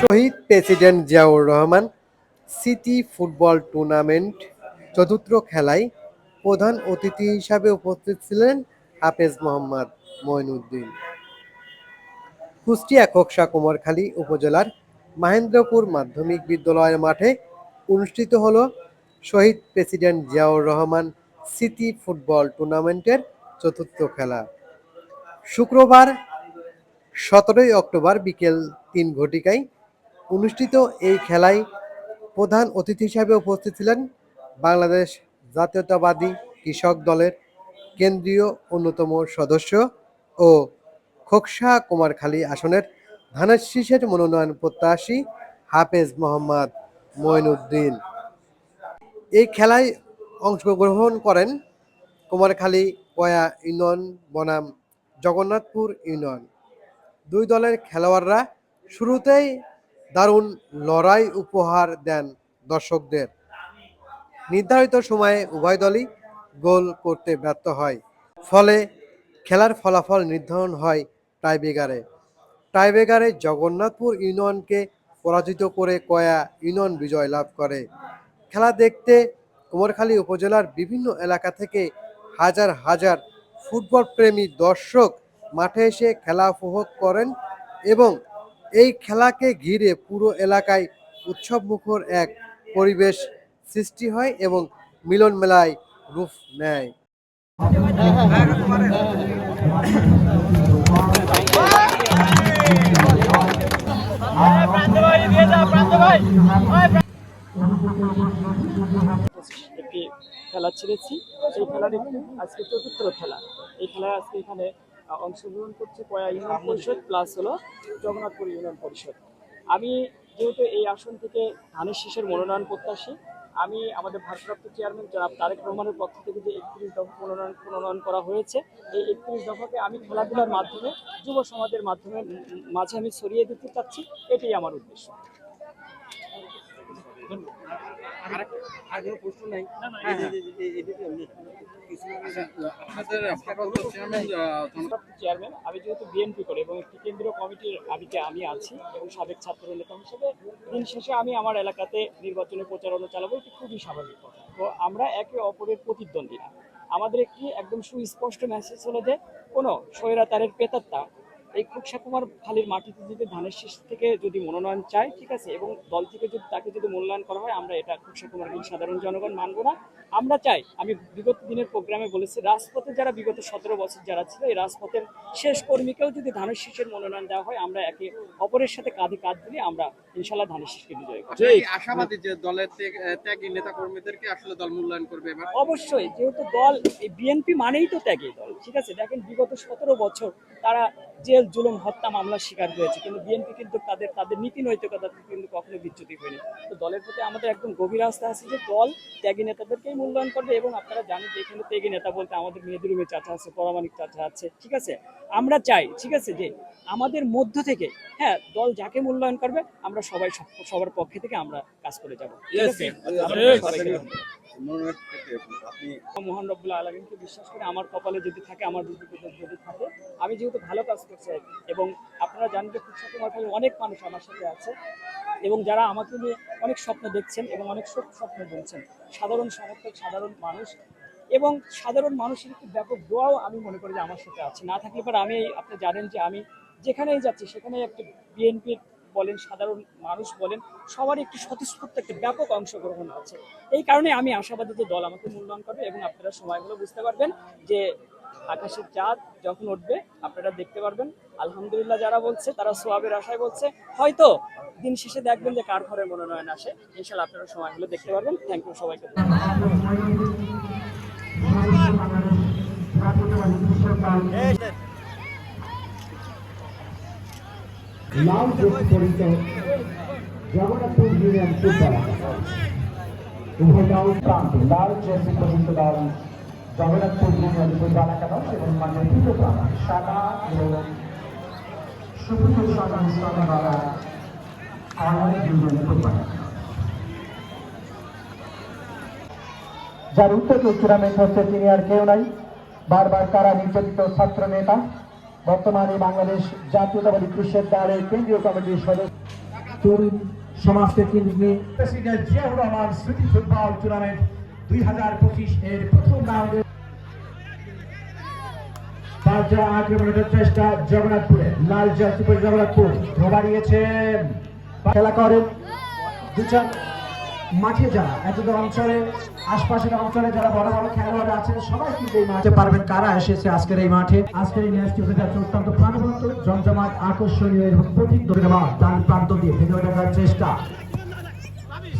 Shaheed president Ziaur Rahman city football tournament চতুর্থ খেলায় প্রধান অতিথি হিসাবে উপস্থিত ছিলেন হাফেজ মোহাম্মদ মঈনুদ্দিন কুষ্টিয়া খোকসা কুমারখালী উপজেলার মাহেন্দ্রপুর মাধ্যমিক বিদ্যালয়ের মাঠে অনুষ্ঠিত হল Shaheed president Ziaur Rahman city football টুর্নামেন্টের চতুর্থ খেলা। শুক্রবার সতেরোই অক্টোবর বিকেল তিন ঘটিকায় অনুষ্ঠিত এই খেলায় প্রধান অতিথি হিসাবে উপস্থিত ছিলেন বাংলাদেশ জাতীয়তাবাদী কৃষক দলের কেন্দ্রীয় অন্যতম সদস্য ও খোকসা কুমারখালী আসনের ধানের শীষের মনোনয়ন প্রত্যাশী হাফেজ মোহাম্মদ মঈনুদ্দিন এই খেলায় অংশগ্রহণ করেন কুমারখালী কয়া ইউনিয়ন বনাম জগন্নাথপুর ইউনিয়ন। দুই দলের খেলোয়াড়রা শুরুতেই দারুণ লড়াই উপহার দেন দর্শকদের। নির্ধারিত সময়ে উভয় দলই গোল করতে ব্যর্থ হয়। ফলে খেলার ফলাফল নির্ধারণ হয় টাইব্রেকারে টাইব্রেকারে জগন্নাথপুর ইউনিয়নকে পরাজিত করে কয়া ইউনিয়ন বিজয় লাভ করে। খেলা দেখতে কুমারখালী উপজেলার বিভিন্ন এলাকা থেকে হাজার হাজার ফুটবল প্রেমী দর্শক মাঠে এসে খেলা উপভোগ করেন এবং এই খেলাকে ঘিরে পুরো এলাকায় উৎসব মুখর এক পরিবেশ সৃষ্টি হয় এবং মিলন মেলায় রূপ নেয়। একটি খেলা ছেড়েছি। সেই খেলার একটি আজকে চতুর্থ খেলা। এই খেলায় আজকে এখানে অংশগ্রহণ করছে কয়া ইউনিয়ন পরিষদ প্লাস হলো জগন্নাথপুর ইউনিয়ন পরিষদ। আমি যেহেতু এই আসন থেকে ধানের শীষের মনোনয়ন প্রত্যাশী, আমি আমাদের ভারপ্রাপ্ত চেয়ারম্যান জনাব তারেক রহমানের পক্ষ থেকে যে একত্রিশ দফা মনোনয়ন মনোনয়ন করা হয়েছে, এই একত্রিশ দফাকে আমি খেলাধুলার মাধ্যমে, যুব সমাজের মাধ্যমে মাঝে আমি ছড়িয়ে দিতে চাচ্ছি, এটাই আমার উদ্দেশ্য। চেয়ারম্যান আমি যেহেতু বিএনপি করি এবং একটি কেন্দ্রীয় কমিটির আমিতে আমি আছি এবং সাবেক ছাত্র নেতা হিসেবে দিন শেষে আমি আমার এলাকাতে নির্বাচনী প্রচারণা চালাবো এটি খুবই স্বাভাবিক কথা তো আমরা একে অপরের প্রতিদ্বন্দ্বী না আমাদের একটি একদম সুস্পষ্ট মেসেজ হলো যে কোনো স্বৈরাচারের পেতাত্তা এই খুকসা কুমার খালির মাটিতে যদি ধানের শীষ থেকে যদি মনোনয়ন চায় ঠিক আছে এবং দল থেকে যদি তাকে যদি মূল্যায়ন করা হয় আমরা এটা খুকসা কুমার খালি সাধারণ জনগণ মানবো না। আমরা চাই আমি বিগত দিনের প্রোগ্রামে বলেছি রাজপথে যারা বিগত সতেরো বছর যারা ছিল এই রাজপথের শেষ কর্মীকেও যদি ধানের শীষের মনোনয়ন দেওয়া হয় আমরা একে অপরের সাথে কাঁধে কাঁধ দিলে আমরা ইনশাল্লাহ ধানের শীষকে বিজয় করব। আপনি আশাবাদী যে দলের ত্যাগ- নেতা কর্মীদেরকে আসলে দল মূল্যায়ন করবে অবশ্যই যেহেতু দল এই বিএনপি মানেই তো ত্যাগী দল ঠিক আছে দেখেন বিগত সতেরো বছর তারা জেল জুলুম হত্যা মামলার শিকার হয়েছে। কিন্তু বিএনপি কিন্তু তাদের তাদের নীতি নৈতিকতা কিন্তু কখনো বিচ্যুতি হয়নি। তো দলের প্রতি আমাদের একদম গভীর আস্থা আছে যে দল ত্যাগী নেতাদেরকেই মূল্যায়ন করবে এবং আপনারা জানেন যে এখানে ত্যাগী নেতা বলতে আমাদের মেহেদুরুমের চাচা আছে পরামানিক চাচা আছে ঠিক আছে? আমরা চাই ঠিক আছে যে আমাদের মধ্য থেকে হ্যাঁ দল যাকে মূল্যায়ন করবে আমরা সবাই সবার পক্ষে থেকে আমরা কাজ করে যাব ঠিক আছে? আপনারা মহান রব্বুল আলমিনকে বিশ্বাস করে আমার কপালে যদি থাকে আমার যদি থাকে আমি যেহেতু ভালো কাজ করছি এবং আপনারা জানেন যে খুচরা কুমার অনেক মানুষ আমার সাথে আছে, এবং যারা আমাকে নিয়ে অনেক স্বপ্ন দেখছেন এবং অনেক স্বপ্ন বলছেন সাধারণ সমর্থক, সাধারণ মানুষ, এবং সাধারণ মানুষের একটি ব্যাপক দোয়াও আমি মনে করি যে আমার সাথে আছে। না থাকলে পর আমি, আপনি জানেন যে আমি যেখানেই যাচ্ছি সেখানে একটি বিএনপির বলেন, সাধারণ মানুষ বলেন, সবারই একটি স্বতঃস্ফূর্ত একটি ব্যাপক অংশগ্রহণ আছে। এই কারণে আমি আশাবাদী যে দল আমাকে মূল্যায়ন করবে এবং আপনারা সময়গুলো বুঝতে পারবেন যে আকাশের চাঁদ যখন উঠবে, আপনারা দেখতে পারবেন, আলহামদুলিল্লাহ যারা বলছে, তারা সোয়াবের আশায় বলছে। হয়তো দিন শেষে দেখবেন যে কার ঘরে মনোনয়ন আসে। ইনশাল্লাহ আপনারা সময়গুলো দেখতে পারবেন। থ্যাংক ইউ সবাইকে। উভয় লাল পরিচিত দল জগন্নাথপুর ইউনিয়ন ফুটবল একাদশ এবং মাঠের দুটো প্রান্ত সাদা এবং সাদা মিশ্রণ দ্বারা আমাদের ইউনিয়ন ফুটবল যার উত্তর টুর্নামেন্ট হচ্ছে তিনি আর কেউ নাই। বারবার কারা নির্যাতিত ছাত্র নেতা? বর্তমানে বাংলাদেশ জাতীয়তাবাদী কৃষক দলের কেন্দ্রীয় কমিটির সদস্য। তরুণ সমাজকে প্রেসিডেন্ট জিয়াউর রহমান স্মৃতি ফুটবল টুর্নামেন্ট দুই হাজার পঁচিশ এর প্রথম রাউন্ডে চেষ্টা জগন্নাথপুরে। লাল জার্সি পরে জগন্নাথপুর। বাড়িয়েছেন খেলা করেন। মাঠে যারা অঞ্চলে, আশপাশের অঞ্চলে যারা বড় বড় খেলোয়াড় আছেন সবাই কিন্তু এই মাঠে পারবেন। কারা এসেছে আজকের এই মাঠে? আজকের এই ম্যাচটি যাচ্ছে অত্যন্ত প্রাণবন্ত, জমজমাট, আকর্ষণীয় এবং ধন্যবাদ ডান প্রান্ত দিয়ে চেষ্টা।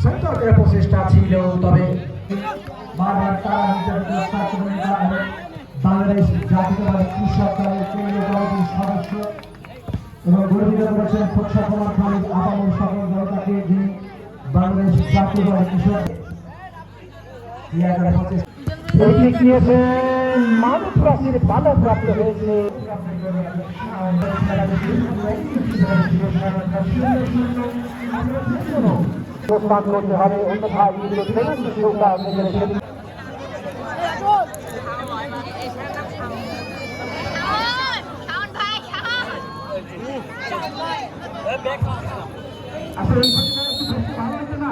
সেন্টারের প্রচেষ্টা ছিল, তবে বারবার তারা নিজেদের চেষ্টা করে যাবেন। বাংলাদেশ জাতীয়তাবাদী কৃষক দলের কেন্দ্রীয় কমিটির সদস্য এবং গর্বিত করেছেন খোকসা কুমার খালিদ আপামর সকল জনতাকে যিনি বাংলাদেশ জাতীয়তাবাদী কৃষক। বাধা প্রাপ্ত হয়েছে। আসলে এই ঘটনাটা একটু বেশি ভালো হয়েছে না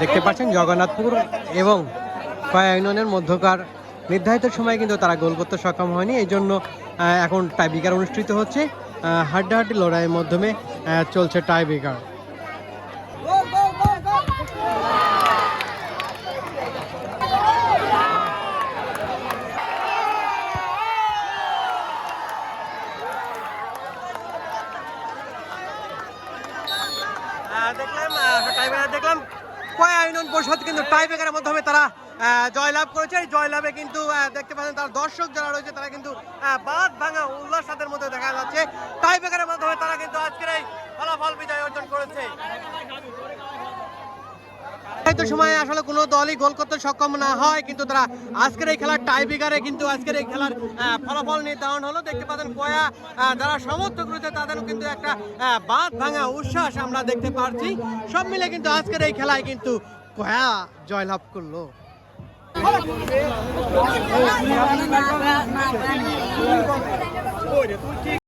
দেখতে পাচ্ছেন জগন্নাথপুর এবং কয়াইনের মধ্যকার নির্ধারিত সময়ে কিন্তু তারা গোল করতে সক্ষম হয়নি। এই জন্য এখন টাইব্রেকার অনুষ্ঠিত হচ্ছে। হাড্ডাহাড্ডি লড়াইয়ের মাধ্যমে চলছে টাইব্রেকার। দেখলাম দেখলাম। কয় আইনন পরিষদ কিন্তু টাইব্রেকারের মাধ্যমে তারা জয়লাভ করেছে। এই জয়লাভে কিন্তু দেখতে পাচ্ছেন তার দর্শক যারা রয়েছে, তারা কিন্তু বাদ ভাঙা উল্লাস তাদের মধ্যে দেখা যাচ্ছে। টাইব্রেকারের মাধ্যমে তারা কিন্তু আজকের এই ফলাফল বিজয় অর্জন করেছে। সময়ে আসলে কোনো দলই গোল করতে সক্ষম না হয়, কিন্তু তারা আজকের এই খেলার টাইব্রেকারে কিন্তু আজকের এই খেলার ফলাফল নির্ধারণ হলো। দেখতে পাচ্ছেন কয়া যারা সমর্থক রয়েছে, তাদেরও কিন্তু একটা বাদ ভাঙা উচ্ছ্বাস আমরা দেখতে পাচ্ছি সব মিলে কিন্তু আজকের এই খেলায় কিন্তু কয়া জয়লাভ করল। Olha, tô aqui,